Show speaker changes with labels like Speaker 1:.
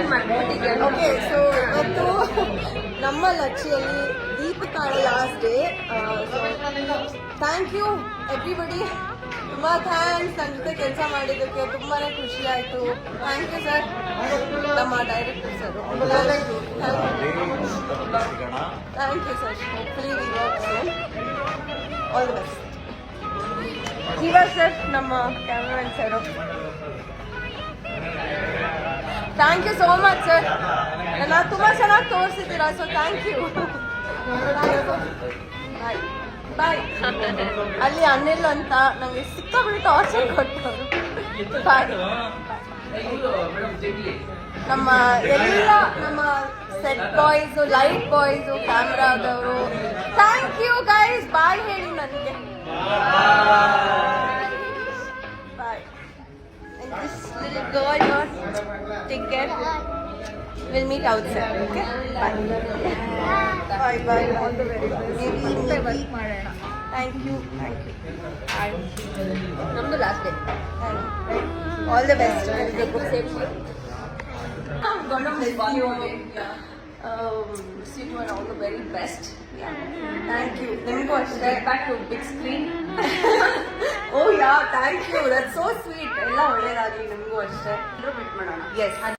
Speaker 1: Okay so ಇವತ್ತು ನಮ್ಮ ಲಕ್ಷಿಯಲ್ಲಿ ದೀಪಿಕಾಳ last day thank you everybody ತುಂಬ ಥ್ಯಾಂಕ್ಸ್ ನನ್ನ ಜೊತೆ ಕೆಲಸ ಮಾಡಿದ್ದಕ್ಕೆ ತುಂಬಾ ಖುಷಿ ಆಯಿತು. ಥ್ಯಾಂಕ್ ಯು ಸರ್ ನಮ್ಮ director sir thank you sir hopefully we work all the best ಇವಾಗ ಸರ್ ನಮ್ಮ cameraman sir thank you so much sir ನಾನು ತುಂಬ ಚೆನ್ನಾಗಿ ತೋರಿಸಿದ್ದೀರಾ so thank you bye bye ಅಲ್ಲಿ ಅನಿಲ್ ಅಂತ ನನಗೆ ಸಿಕ್ಕಾಬಿಟ್ಟು ಟಾರ್ಚರ್ ಕೊಟ್ಟರು ಬಾಯ್ ನಮ್ಮ ಎಲ್ಲ ನಮ್ಮ ಸೆಟ್ ಬಾಯ್ಸು ಲೈಟ್ ಬಾಯ್ಸು ಕ್ಯಾಮ್ರಾದವರು ಥ್ಯಾಂಕ್ ಯು ಗೈಸ್ ಬಾಯ್ ಹೇಳಿ ನನಗೆ. Bye And this little Take care. We'll meet outside. Okay? Bye. Bye bye. All the very best. Thank you. Thank you. I'm
Speaker 2: the last day. Thank you.
Speaker 1: All the best. I'm gonna miss you. Um, see you and all the very best. Yeah. Thank you. Let me
Speaker 2: go straight back to
Speaker 1: big screen. Thank you that so sweet ಎಲ್ಲ ಒಳ್ಳೇದಾಗಲಿ ನಿಮಗೂ ಅಷ್ಟೇ.
Speaker 2: Meet ಮಾಡೋಣ
Speaker 1: S